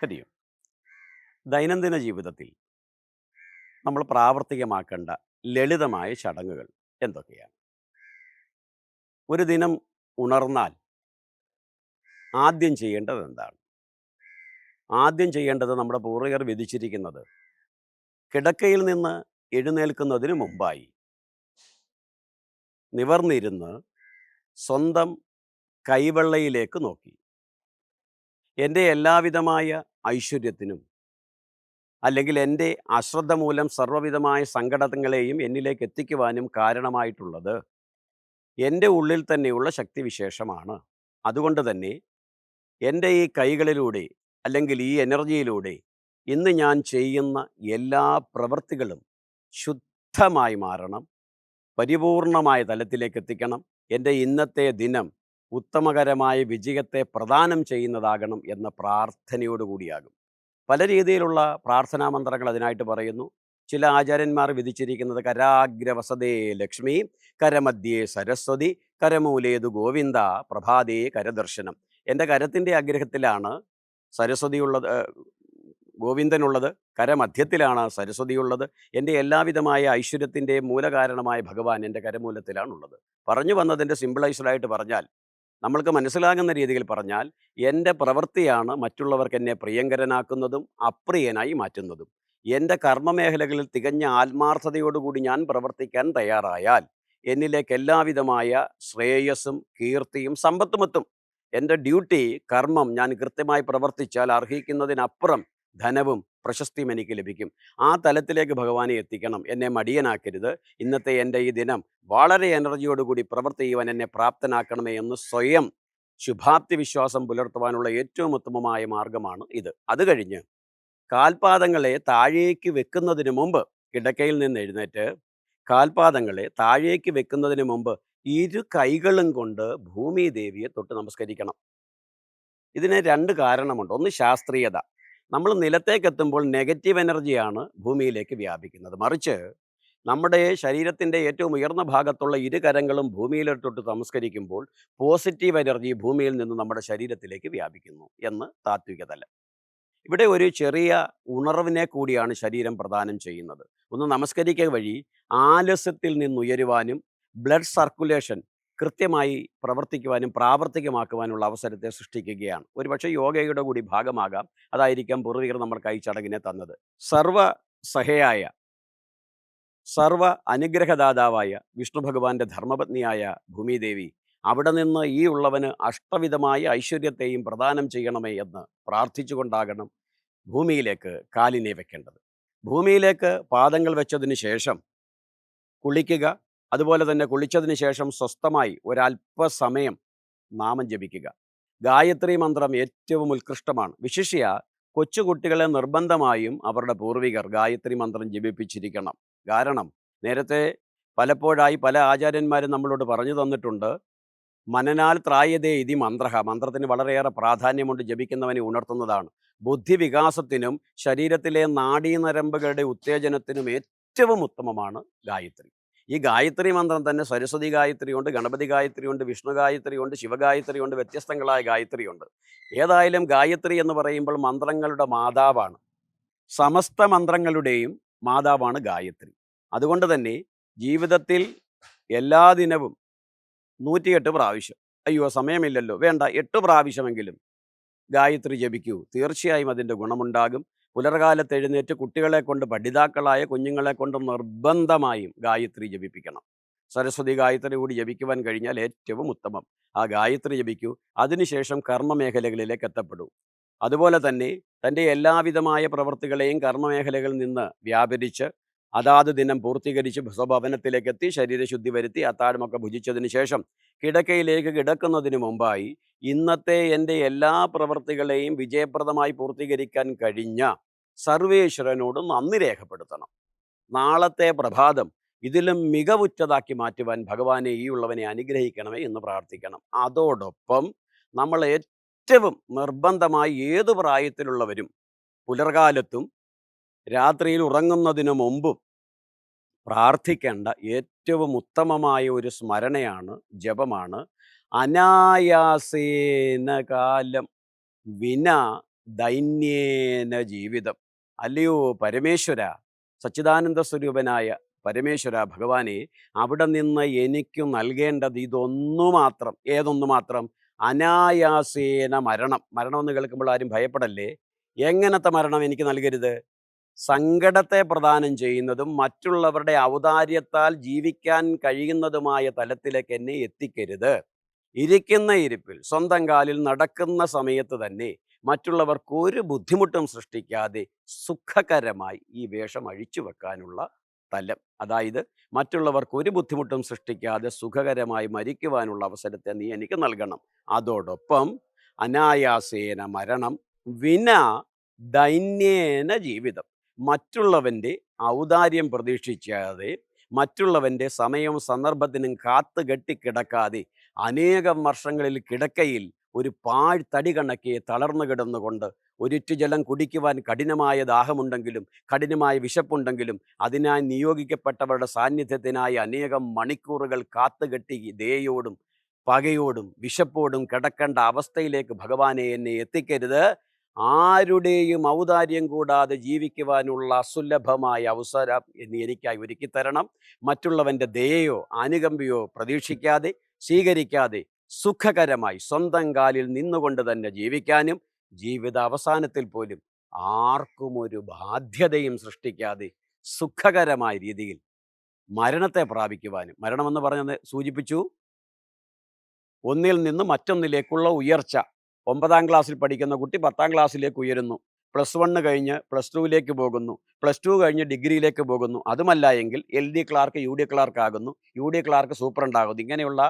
ഹരിയും ദൈനംദിന ജീവിതത്തിൽ നമ്മൾ പ്രാവർത്തികമാക്കേണ്ട ലളിതമായ ചടങ്ങുകൾ എന്തൊക്കെയാണ്? ഒരു ദിനം ഉണർന്നാൽ ആദ്യം ചെയ്യേണ്ടത് എന്താണ്? ആദ്യം ചെയ്യേണ്ടത് നമ്മുടെ പൂർവികർ വിധിച്ചിരിക്കുന്നത് കിടക്കയിൽ നിന്ന് എഴുന്നേൽക്കുന്നതിന് മുമ്പായി നിവർന്നിരുന്ന് സ്വന്തം കൈവെള്ളയിലേക്ക് നോക്കി. എന്റെ എല്ലാവിധമായ ഐശ്വര്യത്തിനും അല്ലെങ്കിൽ എന്റെ അശ്രദ്ധ മൂലം സർവവിധമായ സങ്കടങ്ങളെയും എന്നിലേക്ക് എത്തിക്കുവാനും കാരണമായിട്ടുള്ളത് എന്റെ ഉള്ളിൽ തന്നെയുള്ള ശക്തിവിശേഷമാണ്. അതുകൊണ്ട് തന്നെ എന്റെ ഈ കൈകളിലൂടെ അല്ലെങ്കിൽ ഈ എനർജിയിലൂടെ ഇന്ന് ഞാൻ ചെയ്യുന്ന എല്ലാ പ്രവൃത്തികളും ശുദ്ധമായി മാറണം. പരിപൂർണമായ തലത്തിലേക്ക് എത്തിക്കണം. എന്റെ ഇന്നത്തെ ദിനം ഉത്തമകരമായ വിജയത്തെ പ്രദാനം ചെയ്യുന്നതാകണം എന്ന പ്രാർത്ഥനയോടുകൂടിയാകും പല രീതിയിലുള്ള പ്രാർത്ഥനാ മന്ത്രങ്ങൾ അതിനായിട്ട് പറയുന്നു. ചില ആചാര്യന്മാർ വിധിച്ചിരിക്കുന്നത് കരാഗ്രവസതേ ലക്ഷ്മി കരമധ്യേ സരസ്വതി കരമൂലേതു ഗോവിന്ദ പ്രഭാതേ കരദർശനം. എന്റെ കരത്തിന്റെ ആഗ്രഹത്തിലാണ് സരസ്വതിയുള്ളത് ഗോവിന്ദനുള്ളത്. കരമധ്യത്തിലാണ് സരസ്വതിയുള്ളത്. എന്റെ എല്ലാവിധമായ ഐശ്വര്യത്തിന്റെ മൂലകാരണമായ ഭഗവാൻ എന്റെ കരമൂലത്തിലാണുള്ളത്. പറഞ്ഞു വന്നതിന്റെ സിമ്പിളൈസ്ഡായിട്ട് പറഞ്ഞാൽ നമ്മൾക്ക് മനസ്സിലാകുന്ന രീതിയിൽ പറഞ്ഞാൽ എന്റെ പ്രവൃത്തിയാണ് മറ്റുള്ളവർക്ക് എന്നെ പ്രിയങ്കരനാക്കുന്നതും അപ്രിയനായി മാറ്റുന്നതും. എന്റെ കർമ്മമേഖലകളിൽ തികഞ്ഞ ആത്മാർത്ഥതയോടുകൂടി ഞാൻ പ്രവർത്തിക്കാൻ തയ്യാറായാൽ എന്നിലേക്ക് എല്ലാവിധമായ ശ്രേയസ്സും കീർത്തിയും സമ്പത്തുമെത്തും എന്റെ ഡ്യൂട്ടി കർമ്മം ഞാൻ കൃത്യമായി പ്രവർത്തിച്ചാൽ അർഹിക്കുന്നതിനപ്പുറം ധനവും പ്രശസ്തിയും എനിക്ക് ലഭിക്കും. ആ തലത്തിലേക്ക് ഭഗവാനെ എത്തിക്കണം. എന്നെ മടിയനാക്കരുത്. ഇന്നത്തെ എന്റെ ഈ ദിനം വളരെ എനർജിയോടുകൂടി പ്രവൃത്തി ചെയ്യുവാൻ എന്നെ പ്രാപ്തനാക്കണമേ എന്ന് സ്വയം ശുഭാപ്തി വിശ്വാസം പുലർത്തുവാനുള്ള ഏറ്റവും ഉത്തമമായ മാർഗമാണ് ഇത്. അത് കഴിഞ്ഞ് കാൽപാദങ്ങളെ താഴേക്ക് വെക്കുന്നതിന് മുമ്പ് കിടക്കയിൽ നിന്ന് എഴുന്നേറ്റ് കാൽപാദങ്ങളെ താഴേക്ക് വെക്കുന്നതിന് മുമ്പ് ഇരു കൈകളും കൊണ്ട് ഭൂമി ദേവിയെ തൊട്ട് നമസ്കരിക്കണം. ഇതിന് രണ്ട് കാരണമുണ്ട്. ഒന്ന് ശാസ്ത്രീയത. നമ്മൾ നിലത്തേക്ക് എത്തുമ്പോൾ നെഗറ്റീവ് എനർജിയാണ് ഭൂമിയിലേക്ക് വ്യാപിക്കുന്നത്. മറിച്ച് നമ്മുടെ ശരീരത്തിന്റെ ഏറ്റവും ഉയർന്ന ഭാഗത്തുള്ള ഇരു കരങ്ങളും ഭൂമിയിലോട്ട് നമസ്കരിക്കുമ്പോൾ പോസിറ്റീവ് എനർജി ഭൂമിയിൽ നിന്ന് നമ്മുടെ ശരീരത്തിലേക്ക് വ്യാപിക്കുന്നു എന്ന് താത്വികതല്ല. ഇവിടെ ഒരു ചെറിയ ഉണർവിനെ കൂടിയാണ് ശരീരം പ്രദാനം ചെയ്യുന്നത്. ഒന്ന് നമസ്കരിക്കുക വഴി ആലസ്യത്തിൽ നിന്നുയരുവാനും ബ്ലഡ് സർക്കുലേഷൻ കൃത്യമായി പ്രവർത്തിക്കുവാനും പ്രാവർത്തികമാക്കുവാനുള്ള അവസരത്തെ സൃഷ്ടിക്കുകയാണ്. ഒരുപക്ഷെ യോഗയുടെ കൂടി ഭാഗമാകാം. അതായിരിക്കാം പൂർവികർ നമ്മൾക്ക് ഈ ചടങ്ങിനെ തന്നത്. സർവ സഹയായ സർവ അനുഗ്രഹദാതാവായ വിഷ്ണു ഭഗവാന്റെ ധർമ്മപത്നിയായ ഭൂമിദേവി അവിടെ നിന്ന് ഈ ഉള്ളവന് അഷ്ടവിധമായ ഐശ്വര്യത്തെയും പ്രദാനം ചെയ്യണമേ എന്ന് പ്രാർത്ഥിച്ചുകൊണ്ടാകണം ഭൂമിയിലേക്ക് കാലിനെ വെക്കേണ്ടത്. ഭൂമിയിലേക്ക് പാദങ്ങൾ വെച്ചതിന് ശേഷം കുളിക്കുക അതുപോലെ തന്നെ കുളിച്ചതിന് ശേഷം സ്വസ്ഥമായി ഒരല്പസമയം നാമം ജപിക്കുക. ഗായത്രി മന്ത്രം ഏറ്റവും ഉത്കൃഷ്ടമാണ്. വിശിഷ്യ കൊച്ചുകുട്ടികളെ നിർബന്ധമായും അവരുടെ പൂർവികർ ഗായത്രി മന്ത്രം ജപിപ്പിച്ചിരിക്കണം. കാരണം നേരത്തെ പലപ്പോഴായി പല ആചാര്യന്മാരും നമ്മളോട് പറഞ്ഞു തന്നിട്ടുണ്ട് മനനാൽ ത്രായതേ ഇതി മന്ത്രഹ. മന്ത്രത്തിന് വളരെയേറെ പ്രാധാന്യമുണ്ട് ജപിക്കുന്നവനെ ഉണർത്തുന്നതാണ്. ബുദ്ധിവികാസത്തിനും ശരീരത്തിലെ നാഡീനരമ്പുകളുടെ ഉത്തേജനത്തിനും ഏറ്റവും ഉത്തമമാണ് ഗായത്രി. ഈ ഗായത്രി മന്ത്രം തന്നെ സരസ്വതി ഗായത്രി ഉണ്ട് ഗണപതി ഗായത്രി ഉണ്ട് വിഷ്ണു ഗായത്രി ഉണ്ട് ശിവഗായത്രി ഉണ്ട് വ്യത്യസ്തങ്ങളായ ഗായത്രി ഉണ്ട് ഏതായാലും ഗായത്രി എന്ന് പറയുമ്പോൾ മന്ത്രങ്ങളുടെ മാതാവാണ്. സമസ്ത മന്ത്രങ്ങളുടെയും മാതാവാണ് ഗായത്രി. അതുകൊണ്ട് തന്നെ ജീവിതത്തിൽ എല്ലാ ദിനവും നൂറ്റിയെട്ട് പ്രാവശ്യം. അയ്യോ സമയമില്ലല്ലോ. വേണ്ട എട്ട് പ്രാവശ്യമെങ്കിലും ഗായത്രി ജപിക്കൂ. തീർച്ചയായും അതിന്റെ ഗുണമുണ്ടാകും. പുലർകാലത്ത് എഴുന്നേറ്റ് കുട്ടികളെ കൊണ്ട് പഠിതാക്കളായ കുഞ്ഞുങ്ങളെ കൊണ്ട് നിർബന്ധമായും ഗായത്രി ജപിപ്പിക്കണം. സരസ്വതി ഗായത്രി കൂടി ജപിക്കുവാൻ കഴിഞ്ഞാൽ ഏറ്റവും ഉത്തമം. ആ ഗായത്രി ജപിക്കൂ. അതിനുശേഷം കർമ്മമേഖലകളിലേക്ക് എത്തപ്പെടൂ. അതുപോലെ തന്നെ തന്റെ എല്ലാവിധമായ പ്രവൃത്തികളെയും കർമ്മമേഖലകളിൽ നിന്ന് വ്യാപരിച്ച് അതാത് ദിനം പൂർത്തീകരിച്ച് സ്വഭവനത്തിലേക്ക് എത്തി ശരീരശുദ്ധി വരുത്തി അത്താഴമൊക്കെ ഭുജിച്ചതിന് ശേഷം കിടക്കയിലേക്ക് കിടക്കുന്നതിന് മുമ്പായി ഇന്നത്തെ എന്റെ എല്ലാ പ്രവൃത്തികളെയും വിജയപ്രദമായി പൂർത്തീകരിക്കാൻ കഴിഞ്ഞ സർവേശ്വരനോട് നന്ദി രേഖപ്പെടുത്തണം. നാളത്തെ പ്രഭാതം ഇതിലും മികവുറ്റതാക്കി മാറ്റുവാൻ ഭഗവാനെ ഈ ഉള്ളവനെ അനുഗ്രഹിക്കണമേ എന്ന് പ്രാർത്ഥിക്കണം. അതോടൊപ്പം നമ്മൾ ഏറ്റവും നിർബന്ധമായി ഏതു പ്രായത്തിലുള്ളവരും പുലർകാലത്തും രാത്രിയിൽ ഉറങ്ങുന്നതിനു മുമ്പും പ്രാർത്ഥിക്കേണ്ട ഏറ്റവും ഉത്തമമായ ഒരു സ്മരണയാണ് ജപമാണ്. അനായാസേന കാലം വിന ദൈന്യേന ജീവിതം. അല്ലയോ പരമേശ്വര? സച്ചിദാനന്ദ സ്വരൂപനായ പരമേശ്വര ഭഗവാനെ അവിടെ നിന്ന് എനിക്ക് നൽകേണ്ടത് ഇതൊന്നു മാത്രം ഏതൊന്നു മാത്രം? അനായാസേന മരണം. മരണം എന്ന് കേൾക്കുമ്പോൾ ആരും ഭയപ്പെടല്ലേ? എങ്ങനത്തെ മരണം എനിക്ക് നൽകരുത്? സങ്കടത്തെ പ്രദാനം ചെയ്യുന്നതും മറ്റുള്ളവരുടെ ഔദാര്യത്താൽ ജീവിക്കാൻ കഴിയുന്നതുമായ തലത്തിലേക്ക് എന്നെ എത്തിക്കരുത്. ഇരിക്കുന്ന ഇരിപ്പിൽ സ്വന്തം കാലിൽ നടക്കുന്ന സമയത്ത് തന്നെ മറ്റുള്ളവർക്ക് ഒരു ബുദ്ധിമുട്ടും സൃഷ്ടിക്കാതെ സുഖകരമായി ഈ വേഷം അഴിച്ചു വെക്കാനുള്ള തലം. അതായത് മറ്റുള്ളവർക്ക് ഒരു ബുദ്ധിമുട്ടും സൃഷ്ടിക്കാതെ സുഖകരമായി മരിക്കുവാനുള്ള അവസരത്തെ നീ എനിക്ക് നൽകണം. അതോടൊപ്പം അനായാസേന മരണം വിന ദൈന്യേന ജീവിതം. മറ്റുള്ളവന്റെ ഔദാര്യം പ്രതീക്ഷിക്കാതെ മറ്റുള്ളവന്റെ സമയവും സന്ദർഭത്തിനും കാത്തു കെട്ടിക്കിടക്കാതെ അനേകം വർഷങ്ങളിൽ കിടക്കയിൽ ഒരു പാഴ്ത്തടി കണക്കെ തളർന്നു കിടന്നുകൊണ്ട് ഒരിറ്റു ജലം കുടിക്കുവാൻ കഠിനമായ ദാഹമുണ്ടെങ്കിലും കഠിനമായ വിശപ്പുണ്ടെങ്കിലും അതിനായി നിയോഗിക്കപ്പെട്ടവരുടെ സാന്നിധ്യത്തിനായി അനേകം മണിക്കൂറുകൾ കാത്തുകെട്ടി ദയോടും പകയോടും വിശപ്പോടും കിടക്കേണ്ട അവസ്ഥയിലേക്ക് ഭഗവാനെ എന്നെ എത്തിക്കരുത്. ആരുടെയും ഔദാര്യം കൂടാതെ ജീവിക്കുവാനുള്ള അസുലഭമായ അവസരം എന്ന് എനിക്കായി ഒരുക്കി തരണം മറ്റുള്ളവന്റെ ദയയോ അനുകമ്പയോ പ്രതീക്ഷിക്കാതെ സ്വീകരിക്കാതെ സുഖകരമായി സ്വന്തം കാലിൽ നിന്നുകൊണ്ട് തന്നെ ജീവിക്കാനും ജീവിത അവസാനത്തിൽ പോലും ആർക്കും ഒരു ബാധ്യതയും സൃഷ്ടിക്കാതെ സുഖകരമായ രീതിയിൽ മരണത്തെ പ്രാപിക്കുവാനും. മരണമെന്ന് പറഞ്ഞത് സൂചിപ്പിച്ചു. ഒന്നിൽ നിന്ന് മറ്റൊന്നിലേക്കുള്ള ഉയർച്ച. ഒമ്പതാം ക്ലാസ്സിൽ പഠിക്കുന്ന കുട്ടി പത്താം ക്ലാസ്സിലേക്ക് ഉയരുന്നു. പ്ലസ് വണ്ണ് കഴിഞ്ഞ് പ്ലസ് ടുവിലേക്ക് പോകുന്നു. പ്ലസ് ടു കഴിഞ്ഞ് ഡിഗ്രിയിലേക്ക് പോകുന്നു. അതുമല്ല എങ്കിൽ L D clerk U D clerk ആകുന്നു. യു ഡി ക്ലാർക്ക് സൂപ്രണ്ട് ആകുന്നു ഇങ്ങനെയുള്ള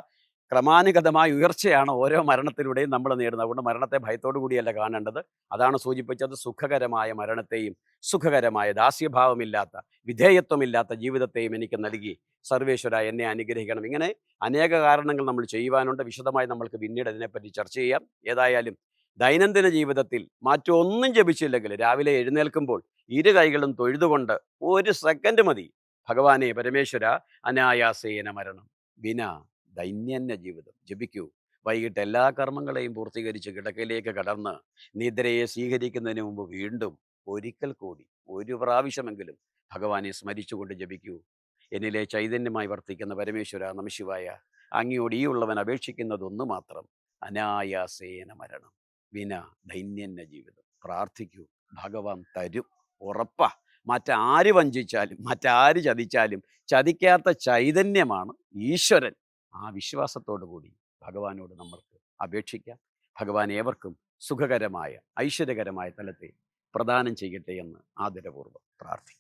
ക്രമാനുഗതമായ ഉയർച്ചയാണ് ഓരോ മരണത്തിലൂടെയും നമ്മൾ നേടുന്നത്. അതുകൊണ്ട് മരണത്തെ ഭയത്തോടു കൂടിയല്ല കാണേണ്ടത്. അതാണ് സൂചിപ്പിച്ചത് സുഖകരമായ മരണത്തെയും സുഖകരമായ ദാസ്യഭാവമില്ലാത്ത വിധേയത്വമില്ലാത്ത ജീവിതത്തെയും എനിക്ക് നൽകി. സർവേശ്വര എന്നെ അനുഗ്രഹിക്കണം. ഇങ്ങനെ അനേക കാരണങ്ങൾ നമ്മൾ ചെയ്യുവാനുണ്ട്. വിശദമായി നമ്മൾക്ക് പിന്നീട് അതിനെപ്പറ്റി ചർച്ച ചെയ്യാം. ഏതായാലും ദൈനംദിന ജീവിതത്തിൽ മറ്റൊന്നും ജപിച്ചില്ലെങ്കിൽ രാവിലെ എഴുന്നേൽക്കുമ്പോൾ ഇരു കൈകളും തൊഴുതുകൊണ്ട് ഒരു സെക്കൻഡ് മതി. ഭഗവാനെ പരമേശ്വര അനായാസേന മരണം. വിന. ദൈന്യന്യ ജീവിതം. ജപിക്കൂ. വൈകിട്ട് എല്ലാ കർമ്മങ്ങളെയും പൂർത്തീകരിച്ച് കിടക്കയിലേക്ക് കടന്ന് നിദ്രയെ സ്വീകരിക്കുന്നതിന് മുമ്പ് വീണ്ടും ഒരിക്കൽ കൂടി ഒരു പ്രാവശ്യമെങ്കിലും ഭഗവാനെ സ്മരിച്ചുകൊണ്ട് ജപിക്കൂ. എന്നിലെ ചൈതന്യമായി വർത്തിക്കുന്ന പരമേശ്വര നമശിവായ അങ്ങയോട് ഈ ഉള്ളവൻ അപേക്ഷിക്കുന്നതൊന്നു മാത്രം അനായാസേന മരണം. വിന ദൈന്യന്യ ജീവിതം. പ്രാർത്ഥിക്കൂ. ഭഗവാൻ തരും. ഉറപ്പാ. മറ്റാര് വഞ്ചിച്ചാലും മറ്റാര് ചതിച്ചാലും ചതിക്കാത്ത ചൈതന്യമാണ് ഈശ്വരൻ. ആ വിശ്വാസത്തോടു കൂടി ഭഗവാനോട് നമ്മൾക്ക് അപേക്ഷിക്കാം. ഭഗവാൻ ഏവർക്കും സുഖകരമായ ഐശ്വര്യകരമായ തലത്തെ പ്രദാനം ചെയ്യട്ടെ എന്ന് ആദരപൂർവം പ്രാർത്ഥിക്കുന്നു